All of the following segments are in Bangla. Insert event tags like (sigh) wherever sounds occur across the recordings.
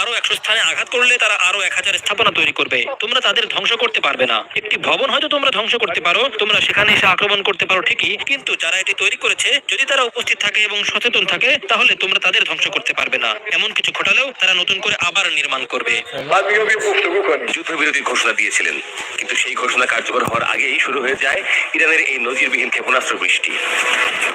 আরও একশো স্থানে আঘাত করলে তারা আরও এক হাজার স্থাপনা তৈরি করবে। তোমরা তাদের ধ্বংস করতে পারবে না। একটি ভবন হয়তো তোমরা ধ্বংস করতে পারো। তোমরা সেখানে এসে আক্রমণ করতে পারো ঠিকই। কিন্তু যারা এটি তৈরি করেছে যদি তারা উপস্থিত থাকে এবং সচেতন থাকে তাহলে তোমরা তাদের ধ্বংস করতে পারবে না। এমন কিছু ঘটালেও তারা নতুন করে আবার নির্মাণ করবে। যুদ্ধবিরতির ঘোষণা দিয়েছিলেন। কিন্তু সেই ঘোষণা কার্যকর হওয়ার আগেই শুরু হয়ে যায় ইরানের এই নজিরবিহীন ক্ষেপণাস্ত্র বৃষ্টি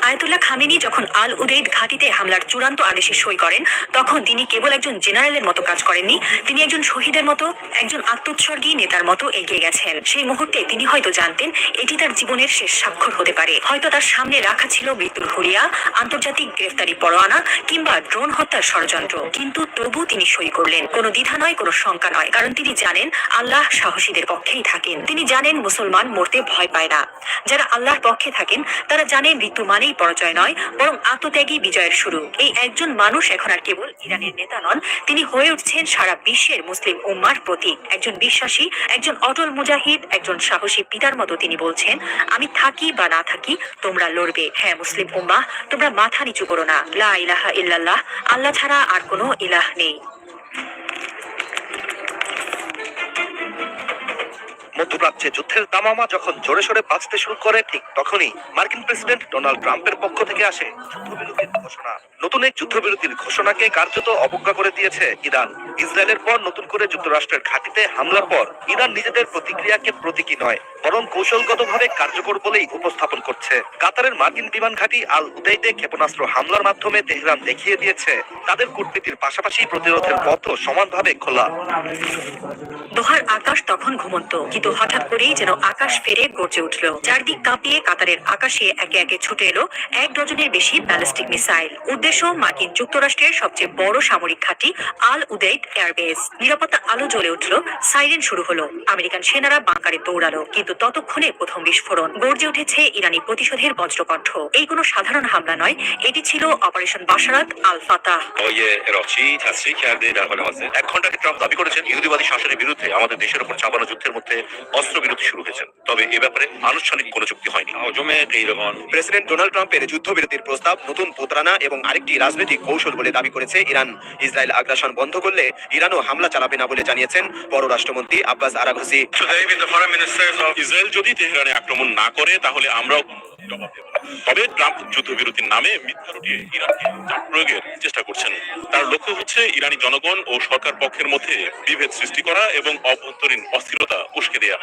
আয়তুল্লাহ খামিনি যখন আল উদেইদ ঘাটিতে হামলার চূড়ান্ত আদেশে সই করেন তখন তিনি কেবল একজন জেনারেলের মতো কাজ করেননি। তিনি একজন শহীদের মতো, একজন আত্মোৎসর্গী নেতার মতো এগিয়ে গেছেন। সেই মুহূর্তে তিনি হয়তো জানতেন এটি তার জীবনের শেষ স্বাক্ষর হতে পারে। হয়তো তার সামনে রাখা ছিল মৃত্যুর হুরিয়া, আন্তর্জাতিক গ্রেফতারি পরোয়ানা কিংবা ড্রোন হত্যার ষড়যন্ত্র। কিন্তু তবু তিনি সই করলেন। কোনো দ্বিধা নয়, কোনো শঙ্কা নয়। কারণ তিনি জানেন আল্লাহ সাহসীদের পক্ষেই থাকেন। তিনি জানেন মুসলমান মরতে ভয় পায় না। যারা আল্লাহর পক্ষে থাকেন, তারা জানে মৃত্যু মানেই পরাজয় নয়, বরং আত্মত্যাগী বিজয়ের শুরু। এই একজন মানুষ এখন আর কেবল ইরানের নেতা নন, তিনি হয়ে উঠছেন সারা বিশ্বের মুসলিম উম্মার প্রতীক একজন বিশ্বাসী, একজন অটল মুজাহিদ, একজন সাহসী পিতার মতো তিনি বলছেন, আমি থাকি বা না থাকি তোমরা লড়বে। হ্যাঁ মুসলিম উম্মা তোমরা মাথা নিচু করো না। লা ইলাহা ইল্লাল্লাহ, আল্লাহ ছাড়া আর কোনো ইলাহ নেই। মধ্যপ্রাচ্যে যুদ্ধের দামামা যখন জোরে সোরে বাঁচতে শুরু করে, ঠিক তখনই মার্কিন প্রেসিডেন্ট ডোনাল্ড ট্রাম্পের পক্ষ থেকে আসে যুদ্ধবিরতির ঘোষণা। নতুন এক যুদ্ধবিরতির ঘোষণাকে কার্যত অবজ্ঞা করে দিয়েছে ইরান। ইসরায়েলের পর নতুন করে যুক্তরাষ্ট্রের ঘাঁটিতে হামলার পর ইরান নিজেদের প্রতিক্রিয়াকে প্রতীকী নয়। বরং কৌশলগতভাবে কার্যকর বলেই উপস্থাপন করছে। কাতারের মার্কিন বিমান ঘাঁটি আল উদাইতে ক্ষেপণাস্ত্র হামলার মাধ্যমে তেহরান দেখিয়ে দিয়েছে। তাদের কূটনীতির পাশাপাশি প্রতিরোধের পথও সমানভাবে খোলা। দোহার আকাশ তখন ঘুমন্ত, কিন্তু হঠাৎ করেই যেন আকাশ ফেরে গর্জে উঠল। চারদিক কাঁপিয়ে কাতারের আকাশে একে একে ছুটে এলো এক ডজনের বেশি ব্যালিস্টিক মিসাইল। উদ্দেশ্য, মার্কিন যুক্তরাষ্ট্রের সবচেয়ে বড় সামরিক ঘাঁটি আল উদেইদ এয়ারবেস। নিরাপত্তা আলো জ্বলে উঠল, সাইরেন শুরু হলো। আমেরিকান সেনারা বাংকারে দৌড়ালো, কিন্তু কিন্তু ততক্ষণে প্রথম বিস্ফোরণ। গর্জে উঠেছে ইরানি প্রতিশোধের বজ্রকণ্ঠ। এই কোনো সাধারণ হামলা নয় এটি ছিল অপারেশন বাসারাত আল ফাতা এক ট্রাম্প দাবি করেছেন ইহুদিবাদী শাসনের বিরুদ্ধে আমাদের দেশের উপর চাপানো যুদ্ধের মধ্যে অস্ত্রবিরতি শুরু হয়েছে। তবে এ ব্যাপারে আনুষ্ঠানিক কোনো চুক্তি হয়নি। প্রেসিডেন্ট ডোনাল্ড ট্রাম্পের যুদ্ধবিরতির প্রস্তাব নতুন প্রতারণা এবং আরেকটি রাজনৈতিক কৌশল বলে দাবি করেছে ইরান। ইসরায়েল আগ্রাসন বন্ধ করলে ইরানও হামলা চালাবে না বলে জানিয়েছেন পররাষ্ট্রমন্ত্রী আব্বাস আরাঘুসি ইসরায়েল যদি তেহরানে আক্রমণ না করে তাহলে আমরাও তবে ট্রাম্প যুদ্ধবিরতির নামে মিথ্যা রটিয়ে ইরানকে চাপ প্রয়োগের চেষ্টা করছেন। তার লক্ষ্য হচ্ছে ইরানি জনগণ ও সরকার পক্ষের মধ্যে বিভেদ সৃষ্টি করা এবং অভ্যন্তরীণ অস্থিরতা উস্কে দেয়া।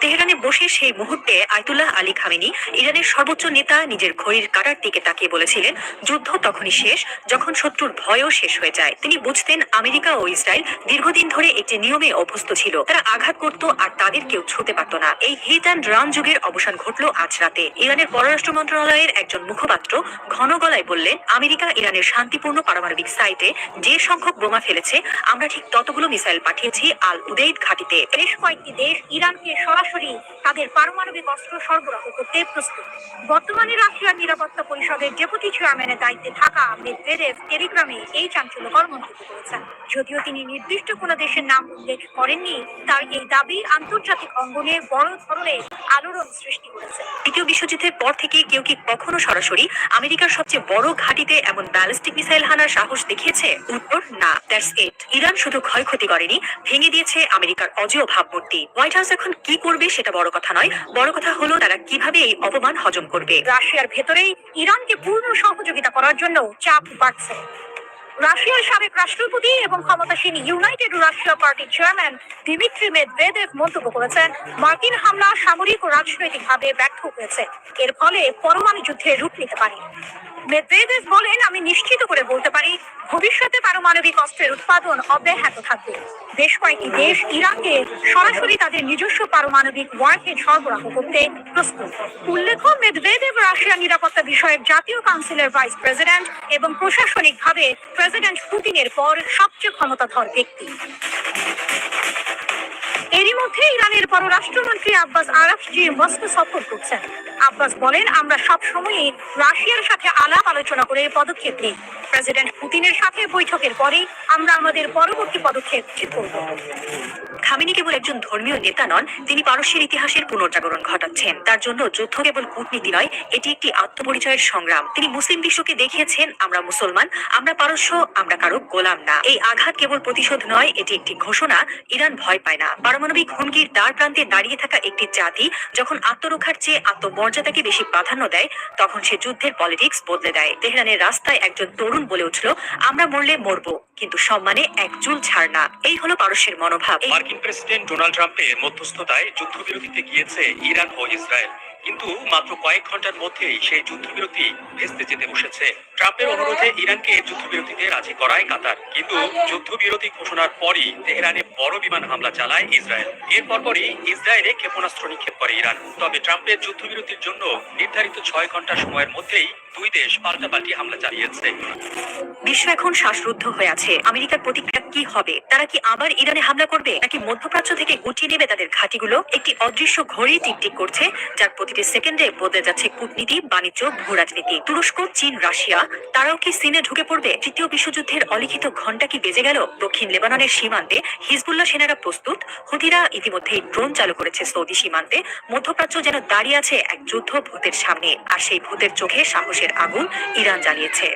তেহরানে বসে সেই মুহূর্তে আয়তুল্লাহ আলী খামেনি, ইরানের সর্বোচ্চ নেতা, নিজের ঘড়ির কাটার দিকে তাকিয়ে বলেছিলেন, যুদ্ধ তখনই শেষ, যখন শত্রুর ভয়ও শেষ হয়ে যায়। তিনি বুঝতেন আমেরিকা ও ইসরায়েল দীর্ঘদিন ধরে একটি নিয়মে অভ্যস্ত ছিল। তারা আঘাত করত আর তাদের কেউ ছুতে পারত না। এই হিট অ্যান্ড রান যুগের অবসান ঘটলো আজ রাতে। ইরানের পররাষ্ট্র মন্ত্রণালয়ের একজন মুখপাত্র ঘন গলায় বললেন আমেরিকা ইরানের শান্তিপূর্ণ পারমাণবিক সাইটে যে সংখ্যক বোমা ফেলেছে, আমরা ঠিক ততগুলো মিসাইল পাঠিয়েছি আল উদেইদ ঘাটিতে। বেশ কয়েকটি দেশ ইরানকে সরাসরি তাদের পারমাণবিক অস্ত্র সরবরাহ করতে প্রস্তুত। বর্তমানে রাশিয়ার নিরাপত্তা পরিষদের ডেপুটি চেয়ারম্যানের দায়িত্বে থাকা মেদভেদেভ টেলিগ্রামে এই চাঞ্চল্যকর মন্তব্য করেছেন। যদিও তিনি নির্দিষ্ট কোনো দেশের নাম উল্লেখ করেননি, তার এই দাবি আন্তর্জাতিক অঙ্গনে বড় ধরনের আলোড়ন সৃষ্টি করেছে। দ্বিতীয় বিশ্বযুদ্ধের পর থেকে কেউ কি কখনো সরাসরি আমেরিকার সবচেয়ে বড় ঘাঁটিতে এমন ব্যালিস্টিক মিসাইল হানার সাহস দেখিয়েছে? উত্তর, না দ্যাটস ইট ইরান শুধু ক্ষয়ক্ষতি করেনি, ভেঙে দিয়েছে আমেরিকার অজেয় ভাবমূর্তি। হোয়াইট হাউস এখন কি করবে সেটা বড় কথা নয়, বড় কথা হলো তারা কীভাবে এই অপমান হজম করবে। রাশিয়ার ভেতরেই ইরানকে পূর্ণ সহযোগিতা করার জন্য চাপ বাড়ছে। রাশিয়ার সাবেক রাষ্ট্রপতি এবং ক্ষমতাসীন ইউনাইটেড রাশিয়া পার্টির চেয়ারম্যান দিমিত্রি মেদভেদেভ মন্তব্য করেছেন, মার্কিন হামলা সামরিক ও রাজনৈতিকভাবে ব্যর্থ হয়েছে। এর ফলে পরমাণু যুদ্ধে রূপ নিতে পারে মেদভেদেভ বলেন, আমি নিশ্চিত করে বলতে পারি, ভবিষ্যতে পারমাণবিক অস্ত্রের উৎপাদন অব্যাহত থাকবে। বেশ কয়েকটি দেশ ইরানকে সরাসরি তাদের নিজস্ব পারমাণবিক ওয়ারহেড সরবরাহ করতে প্রস্তুত। উল্লেখ্য মেদভেদেভ রাশিয়ার নিরাপত্তা বিষয়ক জাতীয় কাউন্সিলের ভাইস প্রেসিডেন্ট এবং প্রশাসনিকভাবে প্রেসিডেন্ট পুতিনের পর সবচেয়ে ক্ষমতাধর ব্যক্তি। এরই মধ্যে ইরানের পররাষ্ট্রমন্ত্রী আব্বাস আরাফজি মস্কো সফর করছেন। আব্বাস বলেন, আমরা সবসময়ই রাশিয়ার সাথে আলাপ আলোচনা করে পদক্ষেপ নিই। প্রেসিডেন্ট পুতিনের সাথে বৈঠকের পরেই আমরা আমাদের পরবর্তী পদক্ষেপ ঠিক করব। খামিনি কেবল একজন ধর্মীয় নেতা নন, তিনি পারস্যের ইতিহাসের পুনর্জাগরণ ঘটাচ্ছেন। তার জন্য যুদ্ধ কেবল কূটনীতি নয়, এটি একটি আত্মপরিচয়ের সংগ্রাম। তিনি মুসলিম বিশ্বকে দেখিয়েছেন, আমরা মুসলমান, আমরা পারস্য, আমরা কারও গোলাম না। এই আঘাত কেবল প্রতিশোধ নয়, এটি একটি ঘোষণা, ইরান ভয় পায় না। পারমাণবিক হুমকির দ্বার প্রান্তে দাঁড়িয়ে থাকা একটি জাতি যখন আত্মরক্ষার চেয়ে আত্মমর্যাদাকে বেশি প্রাধান্য দেয়, তখন সে যুদ্ধের পলিটিক্স বদলে দেয়। তেহরানের রাস্তায় একজন তরুণ বলে উঠল, আমরা মরলে মরবো, কিন্তু সম্মানে এক চুল ছাড় না। এই হলো পারস্যের মনোভাব। মার্কিন প্রেসিডেন্ট ডোনাল্ড ট্রাম্পের মধ্যস্থতায় যুদ্ধবিরতিতে গিয়েছে ইরান ও ইসরায়েল। কিন্তু মাত্র কয়েক ঘণ্টার মধ্যেই সেই যুদ্ধবিরতি ভেস্তে যেতে বসেছে। ট্রাম্পের অনুরোধে ইরানকে যুদ্ধবিরতিতে রাজি করায় কাতার। কিন্তু যুদ্ধবিরতি ঘোষণার পরই তেহরানে বড় বিমান হামলা চালায় ইসরায়েল। এর পরপরই ইসরায়েলে ক্ষেপণাস্ত্র নিক্ষেপ করে ইরান। তবে ট্রাম্পের যুদ্ধবিরতির জন্য নির্ধারিত ছয় ঘণ্টা সময়ের মধ্যেই দুই দেশ পাল্টাপাল্টি হামলা চালিয়েছে। বিশ্ব এখন শ্বাসরুদ্ধ হয়ে আছে। আমেরিকার প্রতিক্রিয়া কি হবে? তারা কি আবার ইরানে হামলা করবে? নাকি মধ্যপ্রাচ্য থেকে গুটিয়ে নেবে তাদের ঘাঁটিগুলো? একটি অদৃশ্য ঘড়ি টিকটিক করছে, যার প্রতিটি সেকেন্ডে বদলে যাচ্ছে কূটনীতি, বাণিজ্য ভূ রাজনীতি তুরস্ক, চীন, রাশিয়া তারাও কি সিনে ঢুকে পড়বে? তৃতীয় বিশ্বযুদ্ধের অলিখিত ঘণ্টা কি বেজে গেল? দক্ষিণ লেবাননের সীমান্তে হিজবুল্লাহ সেনারা প্রস্তুত। হুদিরা ইতিমধ্যেই ড্রোন চালু করেছে সৌদি সীমান্তে। মধ্যপ্রাচ্য যেন দাঁড়িয়ে আছে এক যুদ্ধ ভূতের সামনে, আর সেই ভূতের চোখে সাহসের আগুন ইরান জ্বালিয়েছে।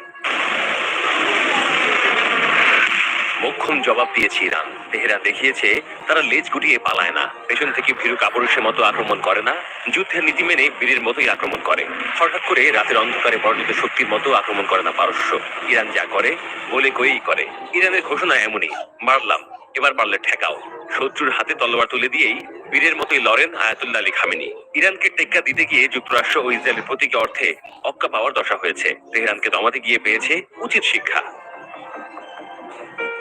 মোক্ষম জবাব দিয়েছে ইরান। তেহরান দেখিয়েছে, তারা লেজ গুটিয়ে পালায় না। পেছন থেকে ভীরু কাপুরুষের মতো আক্রমণ করে না। যুদ্ধের নীতি মেনে বীরের মতোই আক্রমণ করে। হঠাৎ করে রাতের অন্ধকারে বর্ণিত শক্তির মতো আক্রমণ করে না পারস্য। ইরান যা করে বলে কয়েই করে। ইরানের ঘোষণা এমনই, মারলাম, এবার পারলে ঠেকাও। শত্রুর হাতে তলোয়ার তুলে দিয়েই বীরের মতোই লড়েন আয়াতুল্লাহ আলী খামেনি। ইরানকে টেক্কা দিতে গিয়ে যুক্তরাষ্ট্র ও ইসরায়েলের প্রতীকী অর্থে অক্কা পাওয়ার দশা হয়েছে। তেহরানকে দমাতে গিয়ে পেয়েছে উচিত শিক্ষা।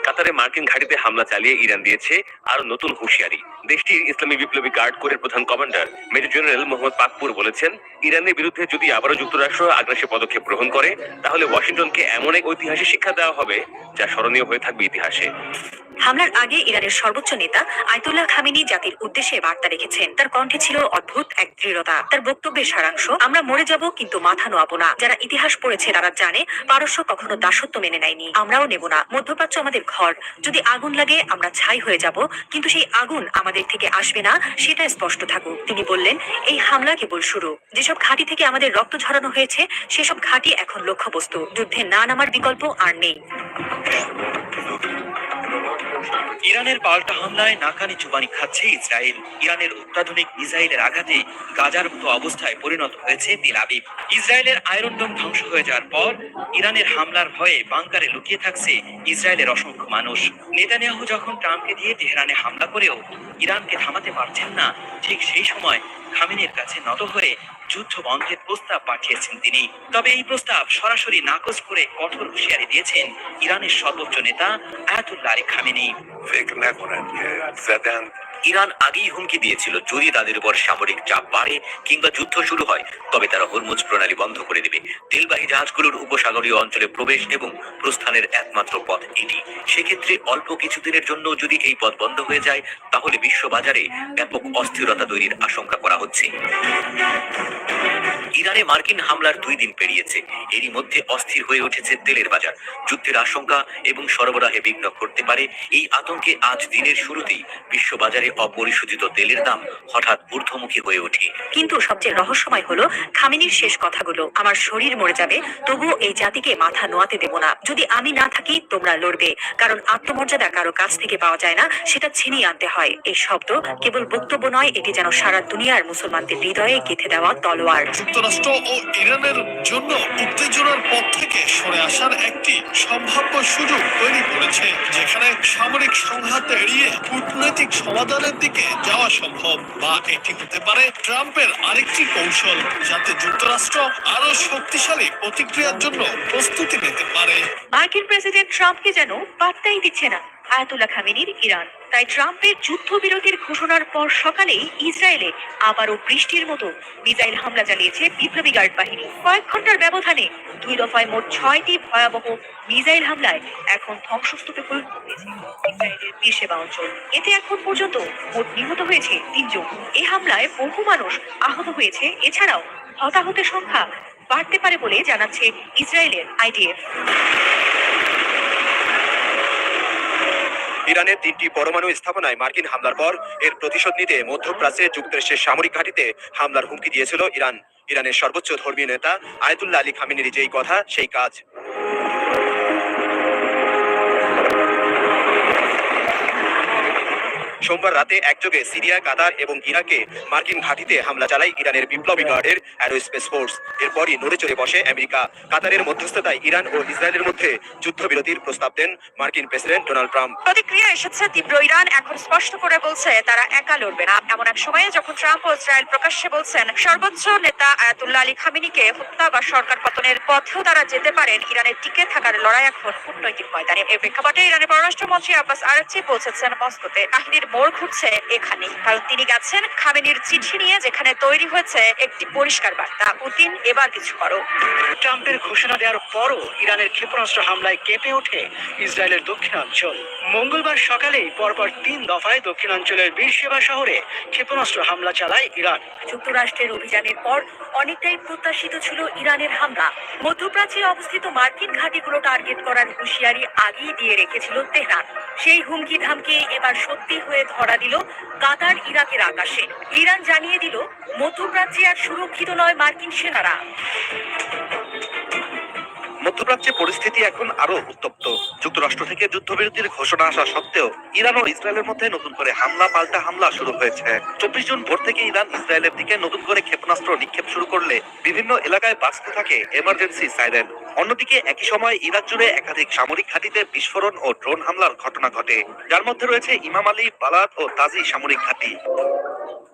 কাতারে মার্কিন ঘাঁটিতে হামলা চালিয়ে ইরান দিয়েছে আরও নতুন হুঁশিয়ারি। দেশটির ইসলামী বিপ্লবী গার্ড কোরের প্রধান commander major general Mohammad Pakpour বলেছেন, ইরানের বিরুদ্ধে যদি আবারও যুক্তরাষ্ট্র আগ্রাসী পদক্ষেপ গ্রহণ করে, তাহলে ওয়াশিংটনকে এমন এক ঐতিহাসিক শিক্ষা দেওয়া হবে যা স্মরণীয় হয়ে থাকবে ইতিহাসে। হামলার আগে ইরানের সর্বোচ্চ নেতা আয়তুল্লাহ খামিনি জাতির উদ্দেশ্যে বার্তা রেখেছেন। তার কণ্ঠে ছিল অদ্ভুত এক দৃঢ়তা। তার বক্তব্যের সারাংশ, আমরা মরে যাব, কিন্তু মাথা নোয়াবো না। যারা ইতিহাস পড়েছে, তারা জানে, পারস্য কখনো দাসত্ব মেনে নেয়নি। আমরাও নেব না। মধ্যপ্রাচ্য আমাদের ঘর। যদি আগুন লাগে, আমরা ছাই হয়ে যাব, কিন্তু সেই আগুন আমাদের থেকে আসবে না, সেটা স্পষ্ট থাকুক। তিনি বললেন, এই হামলা কেবল শুরু। যেসব ঘাঁটি থেকে আমাদের রক্ত ঝরানো হয়েছে, সেসব ঘাঁটি এখন লক্ষ্যবস্তু। যুদ্ধে না নামার বিকল্প আর নেই। ইরানের পাল্টা হামলায় নাকানি চুবানি খাচ্ছে ইসরায়েল। ইরানের অত্যাধুনিক মিসাইলের আঘাতে গাজার মতো অবস্থায় পরিণত হয়েছে তেল আবিব। ইসরায়েলের আয়রন ডোম ধ্বংস হয়ে যাওয়ার পর ইরানের হামলার ভয়ে বাংকারে লুকিয়ে থাকছে ইসরায়েলের অসংখ্য মানুষ। নেতানিয়াহু যখন ট্রাম্পকে দিয়ে তেহরানে হামলা করেও ইরানকে থামাতে পারছেন না, ঠিক সেই সময় খামিনের কাছে নত হয়ে যুদ্ধ বন্ধের প্রস্তাব পাঠিয়েছেন তিনি। তবে এই প্রস্তাব সরাসরি নাকচ করে কঠোর হুঁশিয়ারি দিয়েছেন ইরানের সর্বোচ্চ নেতা আয়াতুল্লাহ আলী খামেনি। ইরান আগেই হুমকি দিয়েছিল যদি তাদের উপর সামরিক চাপ বাড়ে কিংবা যুদ্ধ শুরু হয়, তবে তারা হরমুজ প্রণালী বন্ধ করে দেবে। তেলবাহী জাহাজগুলোর উপসাগরীয় অঞ্চলে প্রবেশ এবং প্রস্থানের একমাত্র পথ এটি। সেক্ষেত্রে অল্প কিছুদিনের জন্য যদি এই পথ বন্ধ হয়ে যায়, তাহলে বিশ্ববাজারে ব্যাপক অস্থিরতা তৈরির আশঙ্কা করা হচ্ছে। ইরানে মার্কিন হামলার দুই দিন পেরিয়েছে। এরই মধ্যে অস্থির হয়ে উঠেছে তেলের বাজার। যুদ্ধের আশঙ্কা এবং সরবরাহে বিঘ্ন করতে পারে। এই আতঙ্কে আজ দিনের শুরুতেই বিশ্ববাজারে অপরিশোধিত তেলের দাম হঠাৎ ঊর্ধ্বমুখী হয়ে ওঠে। কিন্তু সবচেয়ে রহস্যময় হলো খামিনির শেষ কথাগুলো। আমার শরীর মরে যাবে, তবুও এই জাতিকে মাথা নোয়াতে দেব না। যদি আমি না থাকি, তোমরা লড়বে। কারণ আত্মমর্যাদা কারও কাছ থেকে পাওয়া যায় না, সেটা ছিনিয়ে আনতে হয়। এই শব্দ কেবল বক্তব্য নয়, এটি যেন সারা দুনিয়ার মুসলমানদের হৃদয়ে গেঁথে দেওয়া তলোয়ার। যুক্তরাষ্ট্র ও ইরানের জন্য উত্তেজনার পথ থেকে সরে আসার একটি সম্ভাব্য সুযোগ তৈরি করেছে, যেখানে সামরিক সংঘাত এড়িয়ে কূটনৈতিক সমাধানের দিকে যাওয়া সম্ভব। বা এটি হতে পারে ট্রাম্পের আরেকটি কৌশল, যাতে যুক্তরাষ্ট্র আরও শক্তিশালী প্রতিক্রিয়ার জন্য প্রস্তুতি নিতে পারে। মার্কিন প্রেসিডেন্ট ট্রাম্পকে যেন পাত্তাই দিচ্ছে না। আয়াতুল্লাহ খামেনির ইরান। তাই ট্রাম্পের যুদ্ধবিরতির ঘোষণার পর সকালেই ইসরায়েলে আবারও বৃষ্টির মতো মিসাইল হামলা চালিয়েছে বিপ্লবী গার্ড বাহিনী। কয়েক ঘণ্টার ব্যবধানে দুই দফায় মোট ছয়টি ভয়াবহ মিসাইল হামলায় এখন ধ্বংসস্তূপে পরিণত হয়েছে ইসরায়েলের বীর সেবা অঞ্চল। এতে এখন পর্যন্ত মোট নিহত হয়েছে তিনজন। এই হামলায় বহু মানুষ আহত হয়েছে। এছাড়াও হতাহতের সংখ্যা বাড়তে পারে বলে জানাচ্ছে ইসরায়েলের আইডিএফ ইরানের তিনটি পরমাণু স্থাপনায় মার্কিন হামলার পর এর প্রতিশোধ নিতে মধ্যপ্রাচ্যে যুক্তরাষ্ট্রের সামরিক ঘাঁটিতে হামলার হুমকি দিয়েছিল ইরান। ইরানের সর্বোচ্চ ধর্মীয় নেতা আয়তুল্লাহ আলী খামিনির যেই কথা, সেই কাজ। সোমবার রাতে একযোগে সিরিয়া, কাতার এবং ইরাকে মার্কিন ঘাঁটিতে হামলা চালায় ইরানের বিপ্লবী গার্ডের অ্যারোস্পেস ফোর্স। এরপরই নড়ে চড়ে বসে আমেরিকা। কাতারের মধ্যস্থতায় ইরান ও ইসরায়েলের মধ্যে যুদ্ধবিরতির প্রস্তাব দেন মার্কিন প্রেসিডেন্ট ডোনাল্ড ট্রাম্প। প্রতিক্রিয়া এসেছে তীব্র ইরান, এখন স্পষ্ট করে বলছে তারা একা লড়বে না। এমন এক সময়ে যখন ট্রাম্প ও ইসরায়েল প্রকাশ্যে বলছেন, সর্বোচ্চ নেতা আয়াতুল্লাহ আলী খামিনিকে হত্যা বা সরকার পতনের পথেও তারা যেতে পারেন, ইরানের টিকে থাকার লড়াই এখন কূটনৈতিক ময়দানে। এর প্রেক্ষাপটে ইরানের পররাষ্ট্রমন্ত্রী আব্বাস আরাকচি পৌঁছেছেন মস্কোতে কাহিনীর মোড় ঘুরছে এখানেই। কারণ তিনি গেছেন খামেনির চিঠি নিয়ে যেখানে তৈরি হয়েছে একটি পরিষ্কার বার্তা। পুতিন এবার কিছু করো। ট্রাম্পের ঘোষণা দেওয়ার পরও ইরানের ক্ষেপণাস্ত্র হামলায় কেঁপে ওঠে ইসরায়েলের দক্ষিণাঞ্চল। মঙ্গলবার সকালেই পরপর তিন দফায় দক্ষিণাঞ্চলের বীরসেবা শহরে ক্ষেপণাস্ত্র হামলা চালায় ইরান। যুক্তরাষ্ট্রের অভিযানের পর অনেকটাই প্রত্যাশিত ছিল ইরানের হামলা। মধ্যপ্রাচ্যে অবস্থিত মার্কিন ঘাঁটিগুলো টার্গেট করার হুঁশিয়ারি আগেই দিয়ে রেখেছিল তেহরান। সেই হুমকি ধামকি এবার সত্যি হয়ে ধরা দিল কাতার ইরাকের আকাশে। ইরান জানিয়ে দিল মধ্যপ্রাচ্যে আর সুরক্ষিত নয় মার্কিন সেনারা। মধ্যপ্রাচ্যে পরিস্থিতি এখন আরও উত্তপ্ত। যুক্তরাষ্ট্র থেকে যুদ্ধবিরতির ঘোষণা আসা সত্ত্বেও ইরান ও ইসরায়েলের মধ্যে নতুন করে হামলা পাল্টা হামলা শুরু হয়েছে। চব্বিশ জুন ভোর থেকে ইরান ইসরায়েলের দিকে নতুন করে ক্ষেপণাস্ত্র নিক্ষেপ শুরু করলে বিভিন্ন এলাকায় বাঁচতে থাকে এমার্জেন্সি সাইরেন। অন্যদিকে একই সময় ইরাক জুড়ে একাধিক সামরিক ঘাঁটিতে বিস্ফোরণ ও ড্রোন হামলার ঘটনা ঘটে। যার মধ্যে রয়েছে ইমাম আলী বালাদ ও তাজি সামরিক ঘাঁটি।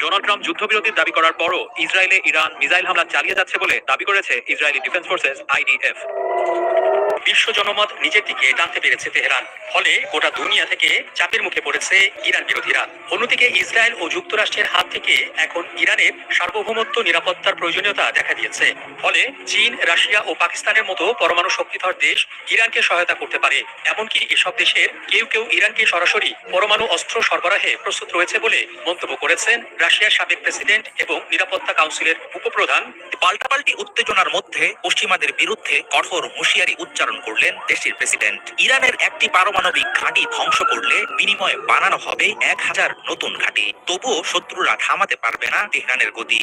ডোনাল্ড ট্রাম্প যুদ্ধবিরতির দাবি করার পরও ইসরায়েলে ইরান মিসাইল হামলা চালিয়ে যাচ্ছে বলে দাবি করেছে Israeli Defence Forces IDF. Thank you. বিশ্ব জনমত নিজের দিকে টানতে পেরেছে তেহরান। ফলে গোটা দুনিয়া থেকে চাপের মুখে পড়েছে ইরান বিরোধীরা। অন্যদিকে ইসরায়েল ও যুক্তরাষ্ট্রের হাত থেকে এখন ইরানের সার্বভৌমত্ব, নিরাপত্তার প্রয়োজনীয়তা দেখা দিয়েছে। ফলে চীন, রাশিয়া ও পাকিস্তানের মতো পরমাণু শক্তিধর দেশ ইরানকে সহায়তা করতে পারে। এমনকি এসব দেশের কেউ কেউ ইরানকে সরাসরি পরমাণু অস্ত্র সরবরাহে প্রস্তুত রয়েছে বলে মন্তব্য করেছেন রাশিয়ার সাবেক প্রেসিডেন্ট এবং নিরাপত্তা কাউন্সিলের উপপ্রধান। পাল্টাপাল্টি উত্তেজনার মধ্যে পশ্চিমাদের বিরুদ্ধে কঠোর হুঁশিয়ারি উচ্চারণ করলেন দেশটির প্রেসিডেন্ট। ইরানের একটি পারমাণবিক ঘাঁটি ধ্বংস করলে বিনিময়ে বানানো হবে এক হাজার নতুন ঘাঁটি। তবুও শত্রুরা থামাতে পারবে না তেহরানের গতি।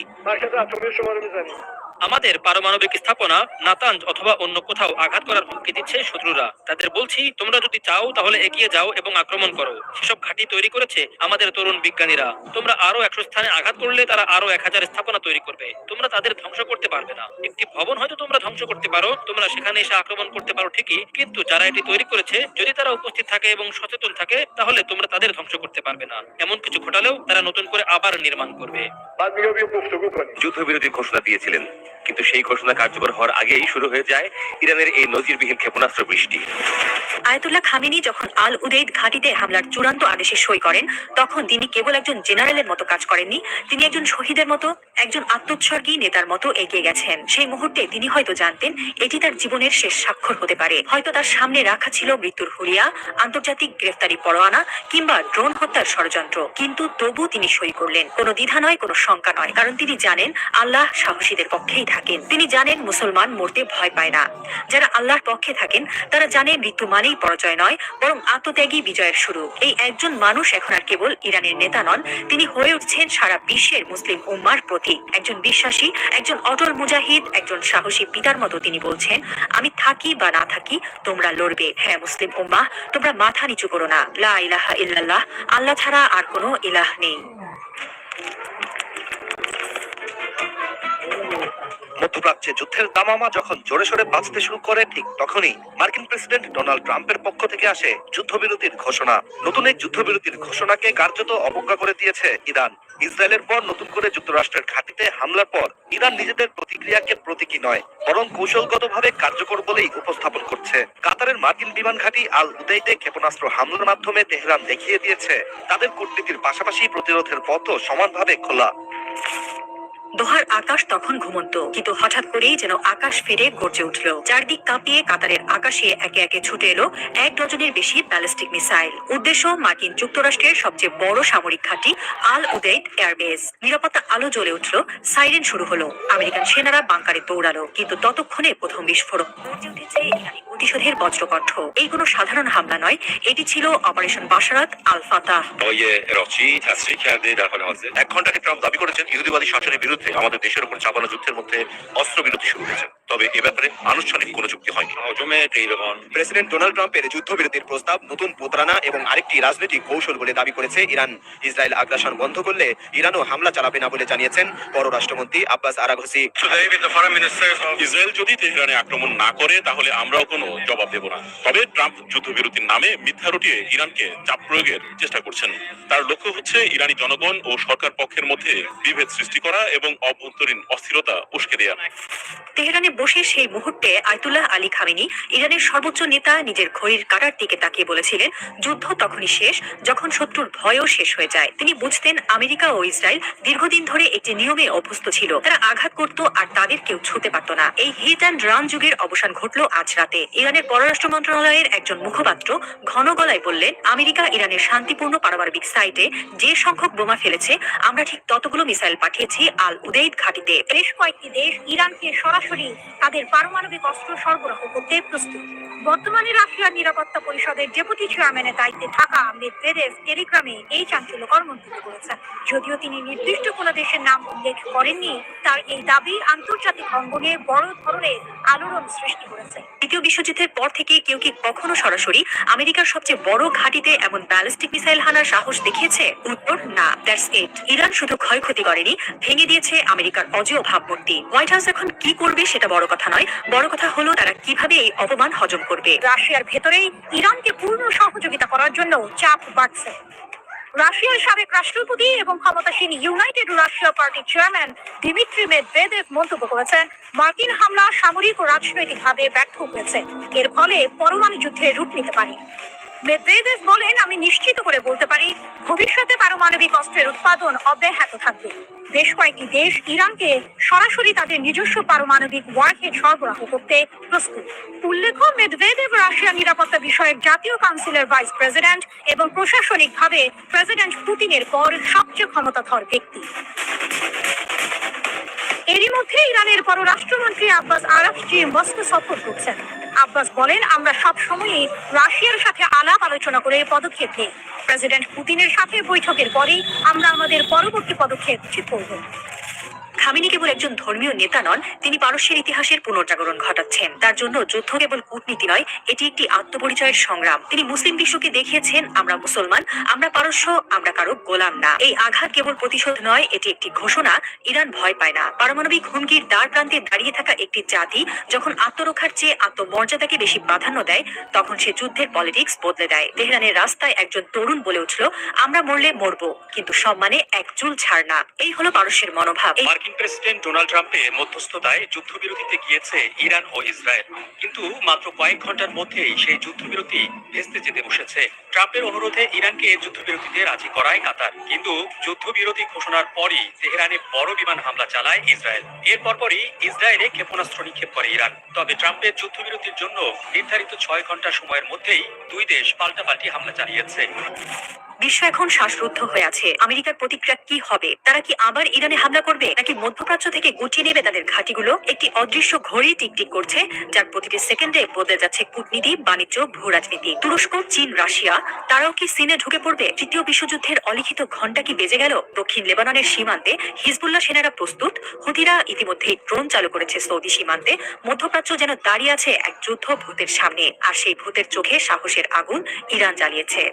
আমাদের পারমাণবিক স্থাপনা নাতাঞ্জ অথবা অন্য কোথাও আঘাত করার হুমকি দিচ্ছে শত্রুরা। তাদের বলছি তোমরা যদি চাও তাহলে এগিয়ে যাও এবং আক্রমণ করো। সেসব ঘাঁটি তৈরি করেছে আমাদের তরুণ বিজ্ঞানীরা। তোমরা আরও একশো স্থানে আঘাত করলে তারা আরও এক হাজার স্থাপনা তৈরি করবে। তোমরা তাদের ধ্বংস করতে পারবে না। একটি ভবন হয়তো তোমরা ধ্বংস করতে পারো। তোমরা সেখানে এসে আক্রমণ করতে পারো ঠিকই। কিন্তু যারা এটি তৈরি করেছে যদি তারা উপস্থিত থাকে এবং সচেতন থাকে তাহলে তোমরা তাদের ধ্বংস করতে পারবে না। এমন কিছু ঘটালেও তারা নতুন করে আবার নির্মাণ করবে। যুদ্ধবিরতির ঘোষণা দিয়েছিলেন। কিন্তু সেই ঘোষণা কার্যকর হওয়ার আগেই শুরু হয়ে যায় ইরানের এই নজিরবিহীন ক্ষেপণাস্ত্র বৃষ্টি। আয়াতুল্লাহ খামিনি যখন আল উদেইদ ঘাঁটিতে হামলার চূড়ান্ত আদেশে সই করেন, তখন তিনি কেবল একজন জেনারেলের মতো কাজ করেননি, তিনি একজন শহীদের মতো, একজন আত্মোৎসর্গী নেতার মতো এগিয়ে গেছেন। সেই মুহূর্তে তিনি হয়তো জানতেন এটি তার জীবনের শেষ স্বাক্ষর হতে পারে। হয়তো তার সামনে রাখা ছিল মৃত্যুর হুরিয়া আন্তর্জাতিক গ্রেফতারি পরোয়ানা কিংবা ড্রোন হত্যার ষড়যন্ত্র। কিন্তু তবু তিনি সই করলেন। কোনো দ্বিধা নয়, কোনো শঙ্কা নয়। কারণ তিনি জানেন, আল্লাহ সাহসীদের পক্ষেই থাকেন। তিনি জানেন মুসলমান মরতে ভয় পায় না। যারা আল্লাহর পক্ষে থাকেন, তারা জানে মৃত্যু মানেই পরাজয় নয়, বরং আত্মত্যাগী বিজয়ের শুরু। এই একজন মানুষ এখন আর কেবল ইরানের নেতা নন, তিনি হয়ে উঠছেন সারা বিশ্বের মুসলিম উম্মার প্রতীক একজন বিশ্বাসী, একজন অটল মুজাহিদ, একজন সাহসী পিতার মতো তিনি বলছেন, আমি থাকি বা না থাকি, তোমরা লড়বে। হ্যাঁ মুসলিম উম্মা তোমরা মাথা নিচু করো না। লা ইলাহা ইল্লাল্লাহ, আল্লাহ ছাড়া আর কোনো ইলাহ নেই। মধ্যপ্রাচ্যে যুদ্ধের দামামা যখন জোরে সোরে বাঁচতে শুরু করে, ঠিক তখনই মার্কিন প্রেসিডেন্ট ডোনাল্ড ট্রাম্পের পক্ষ থেকে আসে যুদ্ধবিরতির ঘোষণা। নতুন এই যুদ্ধবিরতির ঘোষণাকে কার্যত অবজ্ঞা করে দিয়েছে ইরান। ইসরায়েলের পর নতুন করে যুক্তরাষ্ট্রের ঘাঁটিতে হামলার পর ইরান নিজেদের প্রতিক্রিয়াকে প্রতীকী নয়, বরং কৌশলগতভাবে কার্যকর বলেই উপস্থাপন করছে। কাতারের মার্কিন বিমান ঘাঁটি আল উদাইতে ক্ষেপণাস্ত্র হামলার মাধ্যমে তেহরান দেখিয়ে দিয়েছে, তাদের কূটনীতির পাশাপাশি প্রতিরোধের পথও সমানভাবে খোলা। দোহার আকাশ তখন ঘুমন্ত, কিন্তু হঠাৎ করেই যেন আকাশ ফেরে গর্জে উঠল। চারদিক কাঁপিয়ে কাতারের আকাশে একে একে ছুটে এলো এক ডজনের বেশি ব্যালিস্টিক মিসাইল। উদ্দেশ্য, মার্কিন যুক্তরাষ্ট্রের সবচেয়ে বড় সামরিক ঘাঁটি আল উদেইদ এয়ারবেস। নিরাপত্তা আলো জ্বলে উঠল, সাইরেন শুরু হলো। আমেরিকান সেনারা বাংকারে দৌড়ালো, কিন্তু ততক্ষণে প্রথম বিস্ফোরণ। গর্জে উঠেছে প্রতিশোধের বজ্রকণ্ঠ। এই কোনো সাধারণ হামলা নয়, এটি ছিল অপারেশন বাসারাত আল ফাতাহ এক ঘণ্টা ট্রাম্প দাবি করেছেন, ইহুদিবাদী শাসনের বিরুদ্ধে আমাদের দেশের উপর চাপানো যুদ্ধের মধ্যে অস্ত্র বিরতি শুরু হয়েছে। তবে এ ব্যাপারে আনুষ্ঠানিক কোনো চুক্তি হয়নি। প্রেসিডেন্ট ডোনাল্ড ট্রাম্পের যুদ্ধবিরতির প্রস্তাব নতুন প্রতারণা এবং আরেকটি রাজনৈতিক কৌশল বলে দাবি করেছে ইরান। ইসরায়েল আগ্রাসন বন্ধ করলে ইরানও হামলা চালাবে না বলে জানিয়েছেন পররাষ্ট্রমন্ত্রী আব্বাস আরাঘসি ইসরায়েল যদি তেহরানে আক্রমণ না করে তাহলে আমরাও কোনো জবাব দেব না। তবে ট্রাম্প যুদ্ধবিরতির নামে মিথ্যা রটিয়ে ইরানকে চাপ প্রয়োগের চেষ্টা করছেন। তার লক্ষ্য হচ্ছে ইরানি জনগণ ও সরকার পক্ষের মধ্যে বিভেদ সৃষ্টি করা এবং অভ্যন্তরীণ অস্থিরতা উস্কে দেয়া। তেহরানে বসে সেই মুহূর্তে আয়তুল্লাহ আলী খামেনি ইরানের সর্বোচ্চ নেতা নিজের ঘড়ির কাটার দিকে তাকিয়ে বলেছিলেন, যুদ্ধ তখনই শেষ, যখন শত্রুর ভয়ও শেষ হয়ে যায়। তিনি বুঝতেন আমেরিকা ও ইসরায়েল দীর্ঘদিন ধরে একটি নিয়মে অভ্যস্ত ছিল। তারা আঘাত করত আর তাদের কেউ ছুতে পারত না। এই হিট অ্যান্ড রান যুগের অবসান ঘটল আজ রাতে। ইরানের পররাষ্ট্র মন্ত্রণালয়ের একজন মুখপাত্র ঘন গলায় বললেন, আমেরিকা ইরানের শান্তিপূর্ণ পারমাণবিক সাইটে যে সংখ্যক বোমা ফেলেছে, আমরা ঠিক ততগুলো মিসাইল পাঠিয়েছি আল উদেইদ ঘাটিতে বেশ কয়েকটি দেশ ইরানকে সরাসরি তাদের পারমাণবিক অস্ত্র সরবরাহ করতে প্রস্তুত। বর্তমানে রাশিয়ার নিরাপত্তা পরিষদের ডেপুটি চেয়ারম্যানের দায়িত্বে থাকা মেদভেদেভ টেলিগ্রামে এই চাঞ্চল্যকর মন্তব্য করেছেন। যদিও তিনি নির্দিষ্ট কোনো দেশের নাম উল্লেখ করেননি তার এই দাবি আন্তর্জাতিক অঙ্গনে বড় ধরনের আলোড়ন সৃষ্টি করেছে। দ্বিতীয় বিশ্বযুদ্ধের পর থেকে কেউ কি কখনো সরাসরি আমেরিকার সবচেয়ে বড় ঘাঁটিতে এমন ব্যালিস্টিক মিসাইল হানার সাহস দেখিয়েছে উত্তর, না, দ্যাটস ইট। ইরান শুধু ক্ষয়ক্ষতি করেনি, ভেঙে দিয়েছে আমেরিকার অজেয় ভাবমূর্তি। হোয়াইট হাউস এখন কি করবে সেটা বড় কথা নয়, বড় কথা হলো তারা কীভাবে এই অপমান হজম করবে। রাশিয়ার ভেতরেই ইরানকে পূর্ণ সহযোগিতা করার জন্য চাপ বাড়ছে। রাশিয়ার সাবেক রাষ্ট্রপতি এবং ক্ষমতাসীন ইউনাইটেড রাশিয়া পার্টির চেয়ারম্যান দিমিত্রি মেদভেদেভ মন্তব্য করেছেন, মার্কিন হামলা সামরিক ও রাজনৈতিকভাবে ব্যর্থ হয়েছে। এর ফলে পরমাণু যুদ্ধে রূপ নিতে পারে মেদভেদেভ বলেন, আমি নিশ্চিত করে বলতে পারি, ভবিষ্যতে পারমাণবিক অস্ত্রের উৎপাদন অব্যাহত থাকবে। বেশ কয়েকটি দেশ ইরানকে সরাসরি তাদের নিজস্ব পারমাণবিক ওয়ারহেড সরবরাহ করতে প্রস্তুত। উল্লেখ্য, মেদভেদেভ রাশিয়া নিরাপত্তা বিষয়ক জাতীয় কাউন্সিলের ভাইস প্রেসিডেন্ট এবং প্রশাসনিকভাবে প্রেসিডেন্ট পুতিনের পর সবচেয়ে ক্ষমতাধর ব্যক্তি। এরই মধ্যে ইরানের পররাষ্ট্রমন্ত্রী আব্বাস আরাফজি মস্কো সফর করছেন। আব্বাস বলেন, আমরা সব সময়ই রাশিয়ার সাথে আলাপ আলোচনা করে পদক্ষেপ নিই। প্রেসিডেন্ট পুতিনের সাথে বৈঠকের পরেই আমরা আমাদের পরবর্তী পদক্ষেপ ঠিক করব। খামিনি কেবল একজন ধর্মীয় নেতা নন, তিনি পারস্যের ইতিহাসের পুনর্জাগরণ ঘটাচ্ছেন। তার জন্য যুদ্ধ কেবল কূটনীতি নয়, এটি একটি আত্মপরিচয়ের সংগ্রাম। তিনি মুসলিম বিশ্বকে দেখিয়েছেন, আমরা মুসলমান, আমরা পারস্য, আমরা কারও গোলাম না। এই আঘাত কেবল প্রতিশোধ নয়, এটি একটি ঘোষণা, ইরান ভয় পায় না। পারমাণবিক হুমকির দ্বার প্রান্তে দাঁড়িয়ে থাকা একটি জাতি, যখন আত্মরক্ষার চেয়ে আত্মমর্যাদাকে বেশি প্রাধান্য দেয়, তখন সে যুদ্ধের পলিটিক্স বদলে দেয়। তেহরানের রাস্তায় একজন তরুণ বলে উঠল, আমরা মরলে মরবো, কিন্তু সম্মানে এক চুল ছাড় না। এই হলো পারস্যের মনোভাব। মার্কিন প্রেসিডেন্ট ডোনাল্ড ট্রাম্পের মধ্যস্থতায় যুদ্ধবিরতিতে গিয়েছে ইরান ও ইসরায়েল। কিন্তু মাত্র কয়েক ঘণ্টার মধ্যেই সেই যুদ্ধবিরতি ভেস্তে যেতে বসেছে। ট্রাম্পের অনুরোধে ইরানকে যুদ্ধবিরতিতে রাজি করায় কাতার। কিন্তু যুদ্ধবিরতি ঘোষণার পরই তেহরানে বড় বিমান হামলা চালায় ইসরায়েল। এর পরপরই ইসরায়েলে ক্ষেপণাস্ত্র নিক্ষেপ করে ইরান। তবে ট্রাম্পের যুদ্ধবিরতির জন্য নির্ধারিত ছয় ঘণ্টা সময়ের মধ্যেই দুই দেশ পাল্টাপাল্টি হামলা চালিয়েছে। বিশ্ব এখন শ্বাসরুদ্ধ হয়ে আছে। আমেরিকার প্রতিক্রিয়া কি হবে? তারা কি আবার ইরানে হামলা করবে? নাকি মধ্যপ্রাচ্য থেকে গুটিয়ে নেবে তাদের ঘাঁটিগুলো? একটি অদৃশ্য ঘড়ি টিকটিক করছে, যার প্রতিটি সেকেন্ডে বদলে যাচ্ছে কূটনীতি, বাণিজ্য ভূ রাজনীতি তুরস্ক, চীন, রাশিয়া, তারাও কি সিনে ঢুকে পড়বে? তৃতীয় বিশ্বযুদ্ধের অলিখিত ঘণ্টা কি বেজে গেল? দক্ষিণ লেবাননের সীমান্তে হিজবুল্লাহ সেনারা প্রস্তুত? হুতিরা ইতিমধ্যেই ড্রোন চালু করেছে সৌদি সীমান্তে। মধ্যপ্রাচ্য যেন দাঁড়িয়ে আছে এক যুদ্ধ ভূতের সামনে, আর সেই ভূতের চোখে সাহসের আগুন ইরান জ্বালিয়েছে।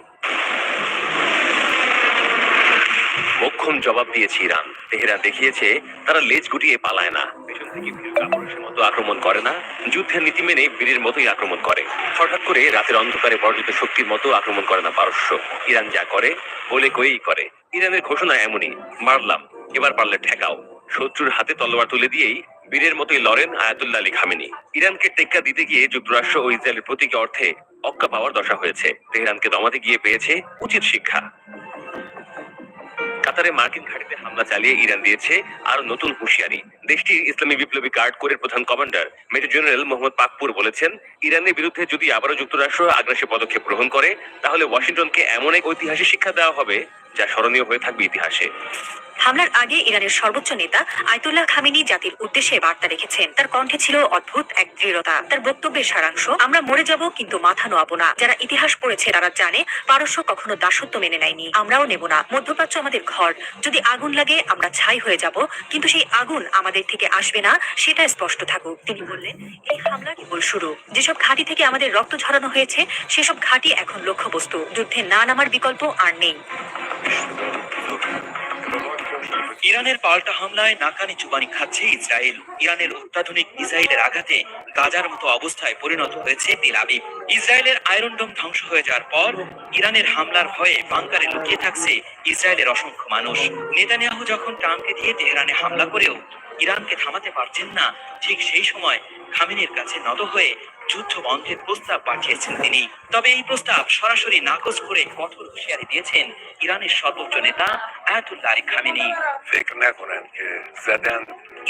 মোক্ষম জবাব দিয়েছে ইরান। তেহরান দেখিয়েছে, তারা লেজ গুটিয়ে পালায় না। পেছন থেকে মতো আক্রমণ করে না, যুদ্ধের নীতি মেনে বীরের মতোই আক্রমণ করে। হঠাৎ করে রাতের অন্ধকারে বর্জিত শক্তির মতো আক্রমণ করে না পারস্য। ইরান যা করে, বলে কয়েই করে। ইরানের ঘোষণা এমনই, মারলাম, এবার পারলে ঠেকাও। শত্রুর হাতে তলোয়ার তুলে দিয়েই বীরের মতোই লড়েন আয়াতুল্লাহ আলী খামেনি। ইরানকে টেক্কা দিতে গিয়ে যুক্তরাষ্ট্র ও ইসরায়েলের প্রতীকী অর্থে অক্কা পাওয়ার দশা হয়েছে। তেহরানকে দমাতে গিয়ে পেয়েছে উচিত শিক্ষা। কাতারে মার্কিন ঘাটিতে হামলা চালিয়ে ইরান দিয়েছে আরও নতুন হুঁশিয়ারি। দেশটির ইসলামী বিপ্লবী গার্ড কোরের প্রধান commander, major general Mohammad Pakpour বলেছেন, ইরানের বিরুদ্ধে যদি আবারও যুক্তরাষ্ট্র আগ্রাসী পদক্ষেপ গ্রহণ করে, তাহলে ওয়াশিংটনকে এমন এক ঐতিহাসিক শিক্ষা দেওয়া হবে যা স্মরণীয় হয়ে থাকবে ইতিহাসে। হামলার আগে ইরানের সর্বোচ্চ নেতা আয়তুল্লাহ খামিনি জাতির উদ্দেশ্যে বার্তা রেখেছেন। তার কণ্ঠে ছিল অদ্ভুত এক দৃঢ়তা। তার বক্তব্যের সারাংশ, আমরা মরে যাব, কিন্তু মাথা নোয়াবো না। যারা ইতিহাস পড়েছে, তারা জানে, পারস্য কখনো দাসত্ব মেনে নেয়নি। আমরাও নেব না। মধ্যপ্রাচ্য আমাদের ঘর। যদি আগুন লাগে, আমরা ছাই হয়ে যাব। কিন্তু সেই আগুন আমাদের থেকে আসবে না, সেটা স্পষ্ট থাকুক। তিনি বললেন, এই হামলা কেবল শুরু। যেসব ঘাঁটি থেকে আমাদের রক্ত ঝরানো হয়েছে, সেসব ঘাঁটি এখন লক্ষ্যবস্তু। যুদ্ধে না নামার বিকল্প আর নেই। ইরানের পাল্টা হামলায় নাকানি চুবানি খাচ্ছে ইসরায়েল। ইরানের অত্যাধুনিক মিসাইলের আঘাতে গাজার মতো অবস্থায় পরিণত হয়েছে তেল আবিব। ইসরায়েলের আয়রন ডোম ধ্বংস হয়ে যাওয়ার পর ইরানের হামলার ভয়ে বাংকারে লুকিয়ে থাকছে ইসরায়েলের অসংখ্য মানুষ। নেতানিয়াহু যখন ট্রাম্পকে দিয়ে তেহরানে হামলা করেও ইরানকে থামাতে পারছেন না, ঠিক সেই সময় খামিনের কাছে নত হয়ে যুদ্ধ বন্ধের প্রস্তাব পাঠিয়েছেন তিনি। তবে এই প্রস্তাব সরাসরি নাকচ করে কঠোর হুঁশিয়ারি দিয়েছেন ইরানের সর্বোচ্চ নেতা আয়াতুল্লাহ খামিনি। ফেকনা কোরআনকে সাদান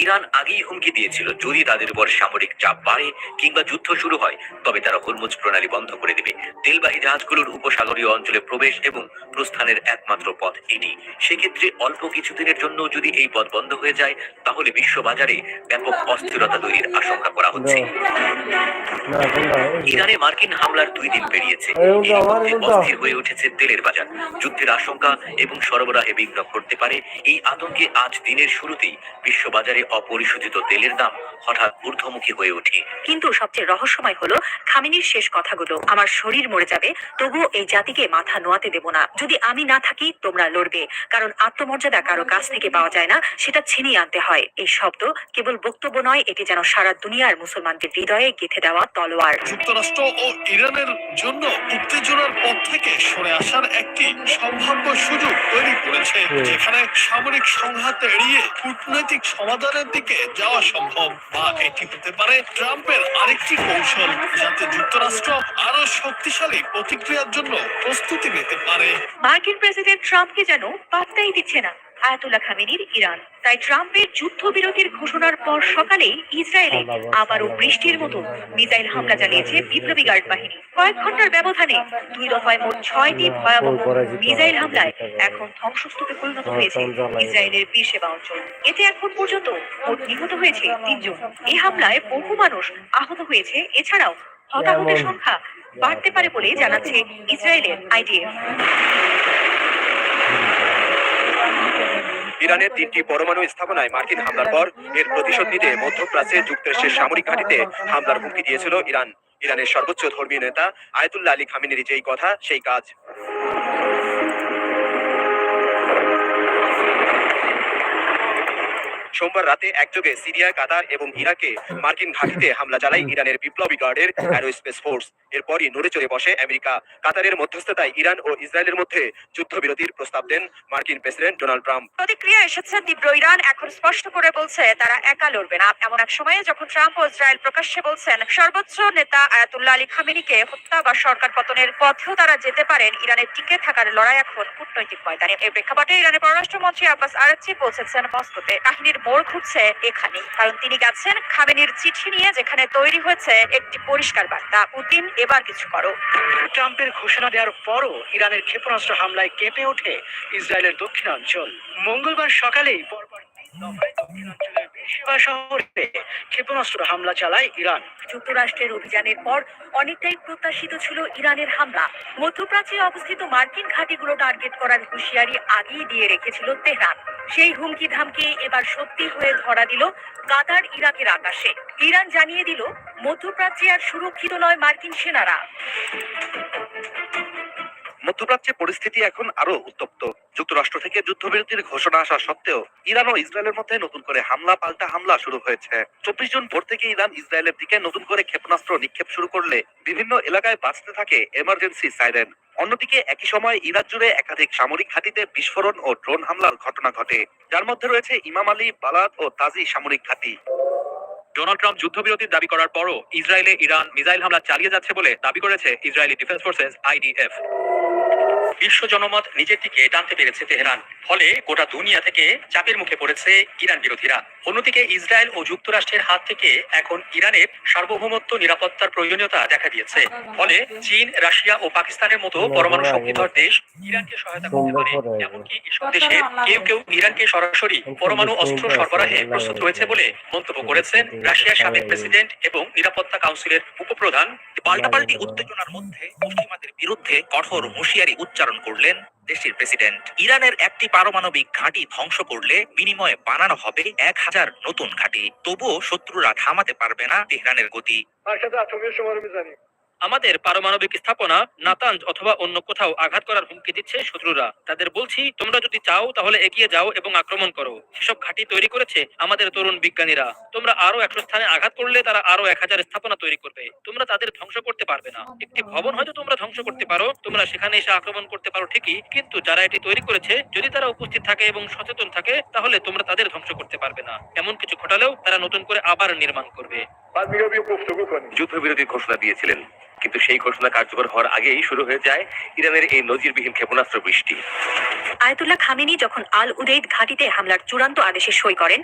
ইরান আগেই হুমকি দিয়েছিল যদি তাদের উপর সামরিক চাপ বাড়ে কিংবা যুদ্ধ শুরু হয় তবে তারা হরমুজ প্রণালী বন্ধ করে দেবে। তেলবাহী জাহাজগুলোর উপসাগরীয় অঞ্চলে প্রবেশ এবং প্রস্থানের একমাত্র পথ এটি। সেক্ষেত্রে অল্প কিছুদিনের জন্য যদি এই পথ বন্ধ হয়ে যায় তাহলে বিশ্ব বাজারে ব্যাপক অস্থিরতা তৈরির আশঙ্কা করা হচ্ছে। ইরানে মার্কিন হামলার দুই দিন পেরিয়েছে। এই অস্থির হয়ে উঠেছে তেলের বাজার। যুদ্ধের আশঙ্কা এবং সরবরাহে বিঘ্ন বিঘ্ন ঘটতে পারে এই আতঙ্কে আজ দিনের শুরুতেই বিশ্ববাজারে অপরিশোধিত তেলের দাম হঠাৎ ঊর্ধ্বমুখী হয়ে ওঠে। কিন্তু সবচেয়ে রহস্যময় হলো খামিনির শেষ কথাগুলো। আমার শরীর মরে যাবে তবুও এই জাতিকে মাথা নোয়াতে দেব না। যদি আমি না থাকি তোমরা লড়বে। কারণ আত্মমর্যাদা কারও কাছ থেকে পাওয়া যায় না সেটা ছিনিয়ে আনতে হয়। এই শব্দ কেবল বক্তব্য নয় এটি যেন সারা দুনিয়ার মুসলমানদের হৃদয়ে গেঁথে দেওয়া তলোয়ার। যুক্তরাষ্ট্র ও ইরানের জন্য উত্তেজনার পথ থেকে সরে আসার একটি সম্ভাব্য সুযোগ তৈরি করেছে। যেখানে সামরিক সংঘাত এড়িয়ে কূটনৈতিক সমাধানের দিকে যাওয়া সম্ভব। বা এটি হতে পারে ট্রাম্পের আরেকটি কৌশল যাতে যুক্তরাষ্ট্র আরও শক্তিশালী প্রতিক্রিয়ার জন্য প্রস্তুতি নিতে পারে। মার্কিন প্রেসিডেন্ট ট্রাম্পকে যেন পাত্তাই দিচ্ছে না। আয়াতুল্লাহ খামেনির ইরান। তাই ট্রাম্পের যুদ্ধবিরতির ঘোষণার পর সকালেই ইসরায়েলে আবারও বৃষ্টির মতো মিসাইল হামলা চালিয়েছে বিপ্লবী গার্ড বাহিনী। কয়েক ঘণ্টার ব্যবধানে দুই দফায় মোট ছয়টি ভয়াবহ মিসাইল হামলায় এখন ধ্বংসস্তূপে পরিণত হয়েছে ইসরায়েলের বীর সেবা অঞ্চল। এতে এখন পর্যন্ত মোট নিহত হয়েছে তিনজন। এই হামলায় বহু মানুষ আহত হয়েছে। এছাড়াও হতাহতের সংখ্যা বাড়তে পারে বলে জানাচ্ছে ইসরায়েলের আইডিএফ। ইরানের তিনটি পরমাণু স্থাপনায় মার্কিন হামলার পর এর প্রতিশোধ নিতে মধ্যপ্রাচ্যে যুক্তরাষ্ট্রের সামরিক ঘাঁটিতে হামলার হুমকি দিয়েছিল ইরান। ইরানের সর্বোচ্চ ধর্মীয় নেতা আয়তুল্লাহ আলী খামিনের যেই কথা, সেই কাজ। সোমবার রাতে একযোগে সিরিয়া কাতার এবং ইরাকে মার্কিন ঘাঁটিতে হামলা চালায় ইরানের বিপ্লবী গার্ডের (coughs) অ্যারোস্পেস ফোর্স। এরপরই নড়ে চড়ে বসে আমেরিকা। কাতারের মধ্যস্থতায় ইরান ও ইসরায়েলের মধ্যে যুদ্ধবিরতির প্রস্তাব দেন মার্কিন প্রেসিডেন্ট ডোনাল্ড ট্রাম্প। প্রতিক্রিয়া এসেছে তীব্র ইরান এখন স্পষ্ট করে বলছে তারা একা লড়বে না। এমন এক সময়ে যখন ট্রাম্প ও ইসরায়েল প্রকাশ্যে বলছেন সর্বোচ্চ নেতা আয়াতুল্লাহ আলী খামেনিকে হত্যা বা সরকার পতনের পথেও তারা যেতে পারেন ইরানের টিকে থাকার লড়াই এখন কূটনৈতিক ময়দানে। এর প্রেক্ষাপটে ইরানের পররাষ্ট্রমন্ত্রী আব্বাস আরাকচি পৌঁছেছেন মস্কোতে কাহিনীর মোড় খুঁজছে এখানে কারণ তিনি গেছেন খামেনির চিঠি নিয়ে, যেখানে তৈরি হয়েছে একটি পরিষ্কার বার্তা। পুতিন, এবার কিছু করো। ট্রাম্পের ঘোষণা দেওয়ার পরও ইরানের ক্ষেপণাস্ত্র হামলায় কেঁপে ওঠে ইসরায়েলের দক্ষিণাঞ্চল। মঙ্গলবার সকালেই পরপর বীরসেবা শহরে ক্ষেপণাস্ত্র হামলা চালায় ইরান। যুক্তরাষ্ট্রের অভিযানের পর অনেকটাই প্রত্যাশিত ছিল ইরানের হামলা। মধ্যপ্রাচ্যে অবস্থিত মার্কিন ঘাঁটিগুলো টার্গেট করার হুঁশিয়ারি আগেই দিয়ে রেখেছিল তেহরান। সেই হুমকি ধামকি এবার সত্যি হয়ে ধরা দিল কাতার ইরাকের আকাশে। ইরান জানিয়ে দিল, মধ্যপ্রাচ্যে আর সুরক্ষিত নয় মার্কিন সেনারা। মধ্যপ্রাচ্যে পরিস্থিতি এখন আরও উত্তপ্ত। যুক্তরাষ্ট্র থেকে যুদ্ধবিরতির ঘোষণা আসা সত্ত্বেও ইরান ও ইসরায়েলের মধ্যে নতুন করে হামলা পাল্টা হামলা শুরু হয়েছে। চব্বিশ জুন ভোর থেকে ইরান ইসরায়েলের দিকে নতুন করে ক্ষেপণাস্ত্র নিক্ষেপ শুরু করলে বিভিন্ন এলাকায় বাঁচতে থাকে এমার্জেন্সি সাইরেন অন্যদিকে একই সময় ইরাক জুড়ে একাধিক সামরিক ঘাঁটিতে বিস্ফোরণ ও ড্রোন হামলার ঘটনা ঘটে। যার মধ্যে রয়েছে ইমাম আলী বালাদ ও তাজি সামরিক ঘাঁটি। ডোনাল্ড ট্রাম্প যুদ্ধবিরতির দাবি করার পরও ইসরায়েলে ইরান মিসাইল হামলা চালিয়ে যাচ্ছে বলে দাবি করেছে ইসরায়েলি ডিফেন্স ফোর্সেস আইডিএফ। বিশ্ব জনমত নিজের দিকে টানতে পেরেছে তেহরান। ফলে গোটা দুনিয়া থেকে চাপের মুখে পড়েছে ইরান বিরোধীরা। অন্যদিকে ইসরায়েল ও যুক্তরাষ্ট্রের হাত থেকে এখন ইরানের সার্বভৌমত্ব নিরাপত্তার প্রয়োজনীয়তা দেখা দিয়েছে। ফলে চীন রাশিয়া ও পাকিস্তানের মতো পরমাণু শক্তিধর দেশ ইরানকে সহায়তা করতে পারে। এমনকি এসব দেশে কেউ কেউ ইরানকে সরাসরি পরমাণু অস্ত্র সরবরাহে প্রস্তুত রয়েছে বলে মন্তব্য করেছেন রাশিয়ার সাবেক প্রেসিডেন্ট এবং নিরাপত্তা কাউন্সিলের উপপ্রধান। পাল্টাপাল্টি উত্তেজনার মধ্যে পশ্চিমাদের বিরুদ্ধে কঠোর হুঁশিয়ারি উচ্চারণ করলেন দেশটির প্রেসিডেন্ট। ইরানের একটি পারমাণবিক ঘাঁটি ধ্বংস করলে বিনিময়ে বানানো হবে এক হাজার নতুন ঘাঁটি। তবুও শত্রুরা থামাতে পারবে না তেহরানের গতি। আমাদের পারমাণবিক স্থাপনা নাতাঞ্জ অথবা অন্য কোথাও আঘাত করার হুমকি দিচ্ছে শত্রুরা। তাদের বলছি তোমরা যদি চাও তাহলে এগিয়ে যাও এবং আক্রমণ করো। সেসব ঘাঁটি তৈরি করেছে আমাদের তরুণ বিজ্ঞানীরা। তোমরা আরও একশো স্থানে আঘাত করলে তারা আরও এক হাজার স্থাপনা তৈরি করবে। তোমরা তাদের ধ্বংস করতে পারবে না। একটি ভবন হয়তো তোমরা ধ্বংস করতে পারো। তোমরা সেখানে এসে আক্রমণ করতে পারো ঠিকই। কিন্তু যারা এটি তৈরি করেছে যদি তারা উপস্থিত থাকে এবং সচেতন থাকে তাহলে তোমরা তাদের ধ্বংস করতে পারবে না। এমন কিছু ঘটালেও তারা নতুন করে আবার নির্মাণ করবে। যুদ্ধবিরতির ঘোষণা দিয়েছিলেন। কিন্তু সেই ঘোষণা কার্যকর হওয়ার আগেই শুরু হয়ে যায় ইরানের এই নজিরবিহীন ক্ষেপণাস্ত্র বৃষ্টি। আয়তুল্লাহ খামেনি যখন আল উদেইদ ঘাঁটিতে হামলার চূড়ান্ত আদেশে সই করেন